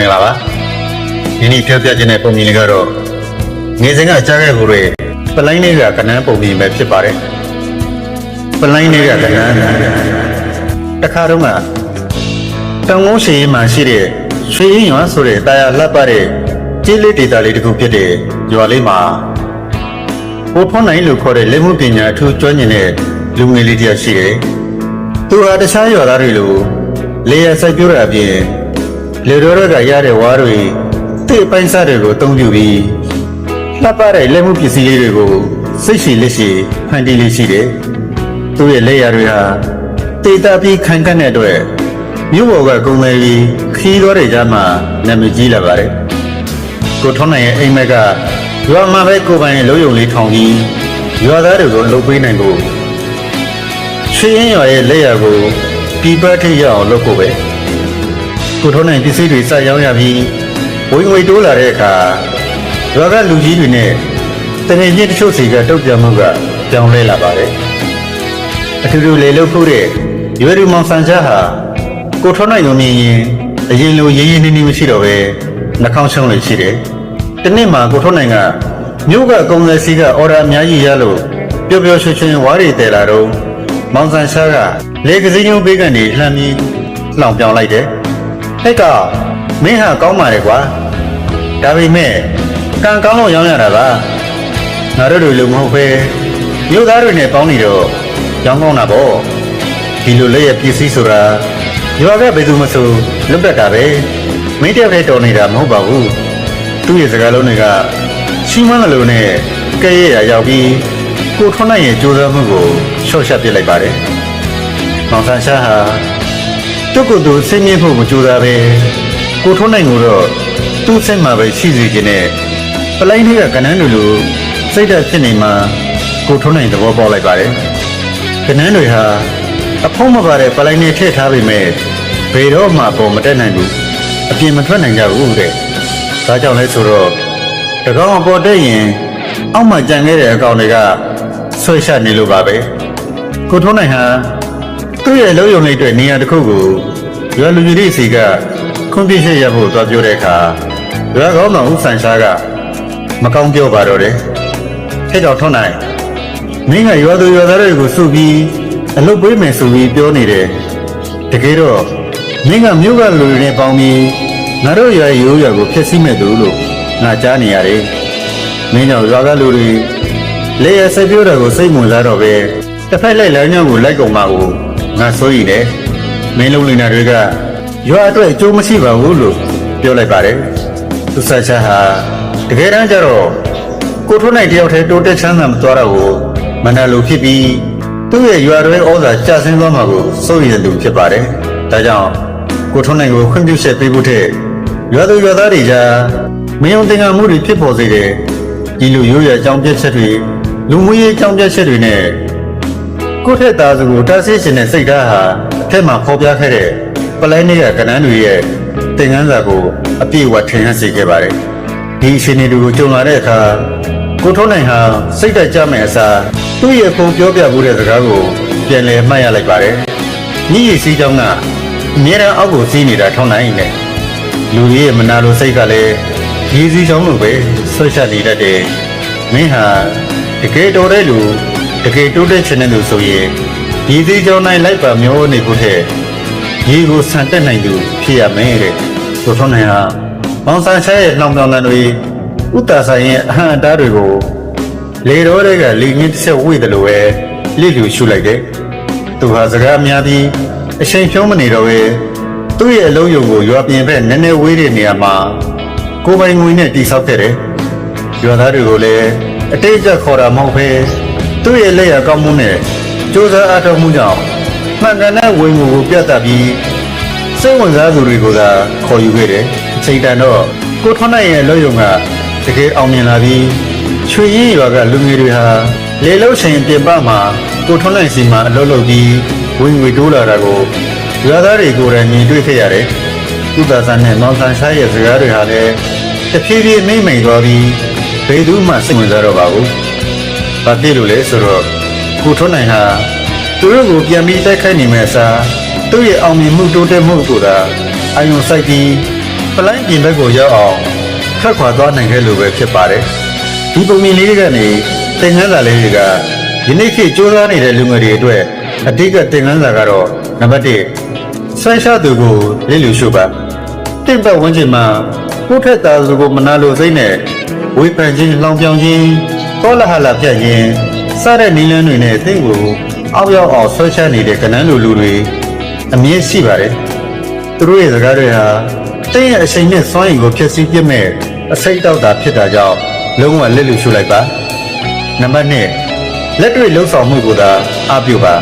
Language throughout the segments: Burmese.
မင်္ဂလာပါဒီနေ့ပြောပြခြင်းတဲ့ပုံမြင်လေးကတော့ငွေစင်ကကြားခဲ့ကိုတွေပလိုင်းလေးကကနန်းပုံမြင်ပဲဖြစ်ပါတယ်ပလိုင်းလေးကကနန်းတခါတော့ကတောင်ကုန်းရှိရင်မှရှိတဲ့ရွှေရင်ရွာဆိုတဲ့တာယာလှပတဲ့ကျေးလေးဒေတာလေးတစ်ခုဖြစ်တဲ့ရွာလေးမှာဟိုထွန်းနိုင်လို့ခေါ်တဲ့လက်မှုပညာအထူးကျွမ်းကျင်တဲ့လူငယ်လေးတစ်ယောက်ရှိတယ်သူဟာတခြားရွာသားတွေလိုလေယာစိုက်ပြိုးတာအပြင် လေတော်ရကရတဲ့ဝါးတွေတိအပိုင်းစားတွေကိုအသုံးပြုပြီးလှပတဲ့လက်မှုပစ္စည်းလေးတွေကိုစိတ်ရှိလက်ရှိဖန်တီးလေးရှိတယ်။သူ့ရဲ့လက်ရတွေဟာတေတာပြီးခိုင်ခန့်တဲ့အတွက်မြို့ပေါ်ကကုန်းလေးကြီးခီးတော်တဲ့ကြားမှာနာမည်ကြီးလာပါတယ်။ကိုထွန်းနိုင်ရဲ့အိမ်မက်ကရွာမှာပဲကိုယ်ပိုင်ရဲ့လုံးယုံလေးထောင်ပြီးရွာသားတွေကိုလှုပ်ပေးနိုင်ဖို့ရွှေရင်ရွာရဲ့လက်ရကိုပြပထိရအောင်လုပ်ဖို့ပဲ။ ကိုထုံးနိုင်ပစ္စည်းတွေစရောင်းရပြီးဝင်ငွေတိုးလာတဲ့အခါရွာကလူကြီးတွေနဲ့တငယ်ချင်းတချို့စီကတုတ်ပြန်မှုကပြောင်းလဲလာပါတယ်။အထူးထူးလေလို့ဖို့တဲ့ရွယ်သူမောင်ဆန်ချာဟာကိုထုံးနိုင်ကိုမြင်ရင်အရင်လိုရင်းရင်းနှီးနှီးမရှိတော့ပဲနှာခေါင်းရှုံးလို့ရှိတယ်။တနေ့မှကိုထုံးနိုင်ကမြို့ကကုန်းစစီကအော်ဒါအများကြီးရလို့ပျော်ပျော်ရွှင်ရွှင်ဝါးတွေတဲလာတော့မောင်ဆန်ရှားကလေကစင်းညိုးပေးကနေလှမ်းပြီးလှောင်ပြောင်းလိုက်တယ်။ ဟဲ့ကမင်းဟာကောင်းပါလေကွာ။ဒါပေမဲ့ကံကောင်းလို့ရောင်းရတာပါ။ငါတို့တွေလိုမဟုတ်ပဲမြို့သားတွေနဲ့ပေါင်းနေတော့ရောင်းကောင်းတာပေါ့။ဒီလိုလက်ရပစ္စည်းဆိုတာရွာကဘယ်သူမဆိုလွတ်တတ်တာပဲ။မင်းတယောက်တည်းတော်နေတာမဟုတ်ပါဘူး။သူ့ရဲ့စကားလုံးတွေကရှင်းမန်းလို့နဲ့ကဲ့ရဲ့ရရောက်ပြီးကိုထွန်းနိုင်ရဲ့ကြိုးစားမှုကိုရှော့ရှပ်ပစ်လိုက်ပါတယ်။မောင်ဆန်းရှားဟာ သူ့ကိုယ်သူစိတ်မြင့်ဖို့မကြိုးစားပဲကိုထွန်းနိုင်ကိုတော့သူ့စိတ်မှာပဲရှိစီခြင်းနဲ့ပလိုင်းတွေကကနန်းလူလူစိတ်ဓာတ်ဖြစ်နေမှကိုထွန်းနိုင်သဘောပေါက်လိုက်ပါတယ်။ကနန်းတွေဟာအဖုံးမပါတဲ့ပလိုင်းတွေထည့်ထားပေမဲ့ဘယ်တော့မှပုံမတက်နိုင်ဘူး။အပြင်မထွက်နိုင်ကြဘူးတဲ့။ဒါကြောင့်လဲဆိုတော့တကောင်အပေါ်တက်ရင်အောက်မှာကြံခဲ့တဲ့အကောင်တွေကဆွဲရှနေလို့ပါပဲ။ကိုထွန်းနိုင်ဟာ သူ့ရဲ့လုံးယုံလေးအတွက်နေရာတစ်ခုကိုရွာလူကြီးတွေစီကခွင့်ပြည့်ရရဖို့သွားပြောတဲ့အခါရွာကောင်းတော်ဦးဆန်ရှားကမကောင်းပြောပါတော့တယ်။အဲ့တော့ထွန်းနိုင်မင်းကရွာသူရွာသားတွေကိုစုပြီးအလုပ်ပေးမယ်ဆိုပြီးပြောနေတယ်။တကယ်တော့မင်းကမြို့ကလူတွေနဲ့ပေါင်းပြီးငါတို့ရွာရဲ့ရိုးရွာကိုဖျက်ဆီးမဲ့သူလို့ငါကြားနေရတယ်။မင်းကြောင့်ရွာကလူတွေလေရဆက်ပြောတာကိုစိတ်ဝင်စားတော့ပဲတစ်ဖက်လိုက်လမ်းကြောင်းကိုလိုက်ကုန်ပါကို ငါစိုးရိမ်တယ်မင်းလုံးလင်နာတွေကရွာအတွက်အကျိုးမရှိပါဘူးလို့ပြောလိုက်ပါတယ်သူဆာချာဟာတကယ်တမ်းကျတော့ကိုထွန်းနိုင်တယောက်တည်းတိုးတက်ချမ်းသာမသွားတော့ဘူးမနာလိုဖြစ်ပြီးသူ့ရဲ့ရွာတွဲဩဇာကျဆင်းသွားမှာကိုစိုးရိမ်သူဖြစ်ပါတယ်ဒါကြောင့်ကိုထွန်းနိုင်ကိုခွင့်ပြုချက်ပေးဖို့ထက်ရွာသူရွာသားတွေကြားမယုံတင်ငါမှုတွေဖြစ်ပေါ်စေတယ်ဒီလိုရိုးရအကြောင်းပြချက်တွေလူမှုရေးအကြောင်းပြချက်တွေနဲ့ ကိုထက်သားစုကိုတားဆီးရှင်တဲ့စိတ်ဓာတ်ဟာအထက်မှာဖော်ပြခဲ့တဲ့ပလိုင်းတွေကကဏ္ဍတွေရဲ့သင်ခန်းစာကိုအပြည့်အဝထင်ဟပ်စေခဲ့ပါတယ်။ဒီအရှင်တွေကိုကြုံလာတဲ့အခါကိုထုံးနိုင်ဟာစိတ်တက်ကြမဲ့အစားသူ့ရဲ့ပုံပြောပြမှုတဲ့စကားကိုပြန်လည်မှတ်ရလိုက်ပါတယ်။ညီရည်စည်းကြောင်းကအမြဲတမ်းအောက်ကိုစီးနေတာထုံးနိုင်နဲ့လူကြီးရဲ့မနာလိုစိတ်ကလည်းရည်စည်းကြောင်းလိုပဲဆွတ်ချက်နေတတ်တယ်။မင်းဟာတကယ်တော်တဲ့လူ တကယ်တိုးတက်ချင်တဲ့လူဆိုရင်ဒီစည်းကြောင်းနိုင်လိုက်ပါမျိုးနေဖို့တဲ့ရေကိုဆန်တက်နိုင်သူဖြစ်ရမယ်တဲ့ဆိုထုံးနိုင်ဟာမောင်ဆန်ချဲရဲ့နှောင်တောင်တန်တွေဥတာဆိုင်ရဲ့အဟံအတားတွေကိုလေတော်တွေကလေငင်းတစ်ဆက်ဝိတယ်လို့ပဲလိလူရှုလိုက်တယ်သူဟာစကားများပြီးအချိန်ဖြုံးမနေတော့ပဲသူ့ရဲ့အလုံးယုံကိုရွာပြင်ဘက်နည်းနည်းဝေးတဲ့နေရာမှာကိုယ်ပိုင်ငွေနဲ့တိဆောက်ခဲ့တယ်ရွာသားတွေကိုလည်းအတိတ်အကျခေါ်တာမဟုတ်ပဲ သူ့ရဲ့လက်ရကောင်းမှုနဲ့စ조사အားထုတ်မှုကြောင့်မှန်ကန်တဲ့ဝင်ငွေကိုပြတ်တက်ပြီးစိတ်ဝင်စားသူတွေကိုသာခေါ်ယူခဲ့တယ်အချိန်တန်တော့ကိုထွန်းနိုင်ရဲ့လက်ယုံကတကယ်အောင်မြင်လာပြီးချွေရင်ရွာကလူငယ်တွေဟာလေလုံးချိန်ပြင်ပမှာကိုထွန်းနိုင်စီမှာအလုပ်လုပ်ပြီးဝင်ငွေတိုးလာတာကိုရွာသားတွေကိုယ်တိုင်မြင်တွေ့ခဲ့ရတယ်။ကုသဆန်းနဲ့မောင်ဆန်းရှားရဲ့စကားတွေဟာလည်းတဖြည်းဖြည်းမိမ့်မိန်သွားပြီးဘယ်သူမှစိတ်ဝင်စားတော့ပါဘူး။ ဘာဖြစ်လို့လဲဆိုတော့ကိုထွန်းနိုင်ဟာသူတို့ကိုပြန်ပြီးတိုက်ခိုက်နေမဲ့အစားသူ့ရဲ့အောင်မြင်မှုတိုးတက်မှုကိုသာအာယုံစိုက်ပြီးပလိုင်းပြင်ဘက်ကိုရောက်အောင်ခက်ခွာသွားနိုင်ခဲ့လို့ပဲဖြစ်ပါတယ်ဒီပုံမြင်လေးတွေကနေသင်ခန်းစာလေးတွေကယနေ့ခေတ်ကြိုးစားနေတဲ့လူငယ်တွေအတွက်အတိတ်ကသင်ခန်းစာကတော့နံပါတ်1ဆွဲရှားသူကိုလစ်လူရှုပါတင့်ပတ်ဝန်းကျင်မှာကိုယ့်ထက်သာသူကိုမနာလိုစိတ်နဲ့ဝေဖန်ခြင်းလောင်ပြောင်ခြင်း ကောလဟလပြတ်ခြင်းစတဲ့နီလန်းတွေနဲ့အသိကိုအောက်ရောက်အောင်ဆွဲရှားနေတဲ့ကဏ္ဍလူလူတွေအမြင်ရှိပါတယ်သူတို့ရဲ့စကားတွေဟာတင့်ရဲ့အချိန်နဲ့စွမ်းရည်ကိုဖျက်ဆီးပြစ်မဲ့အစိတ်တောက်တာဖြစ်တာကြောင့်လုံးဝလက်လူရှုလိုက်ပါနံပါတ်2လက်တွေ့လှုပ်ဆောင်မှုကိုသာအားပြုပါ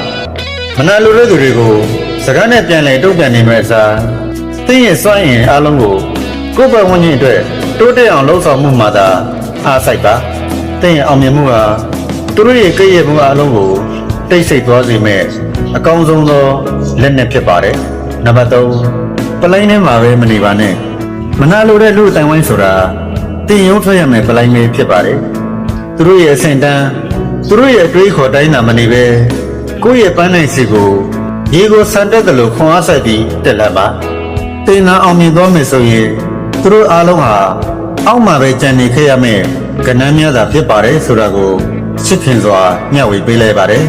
မနာလိုတဲ့သူတွေကိုစကားနဲ့ပြန်လည်တုံ့ပြန်နေမဲ့အစားတင့်ရဲ့စွမ်းရည်အားလုံးကိုကိုယ်ပတ်ဝန်းကျင်အတွက်တိုးတက်အောင်လှုပ်ဆောင်မှုမှာသာအားစိုက်ပါ တင့်ရဲ့အောင်မြင်မှုဟာသူတို့ရဲ့ကြည့်ရမှုအားလုံးကိုတိတ်ဆိတ်သွားစေမဲ့အကောင်းဆုံးသောလက်နက်ဖြစ်ပါတယ်နံပါတ်3ပလိုင်းထဲမှာပဲမနေပါနဲ့မနာလိုတဲ့လူအတိုင်းဝိုင်းဆိုတာတင်ရုံထွက်ရမယ်ပလိုင်းပဲဖြစ်ပါတယ်သူတို့ရဲ့အဆင့်တန်းသူတို့ရဲ့အတွေးခေါ်တိုင်းသာမနေပဲကိုယ့်ရဲ့ပန်းနိုင်စီကိုရေကိုဆန်တက်တယ်လို့ခွန်အားဆိုင်ပြီးတက်လက်ပါတင်နာအောင်မြင်သွားမယ်ဆိုရင်သူတို့အားလုံးဟာ အောက်မှာပဲကြံနေခဲ့ရမယ်ကဏ္ဍများသာဖြစ်ပါတယ်ဆိုတာကိုချစ်ခင်စွာမျှဝေပေးလိုက်ပါတယ်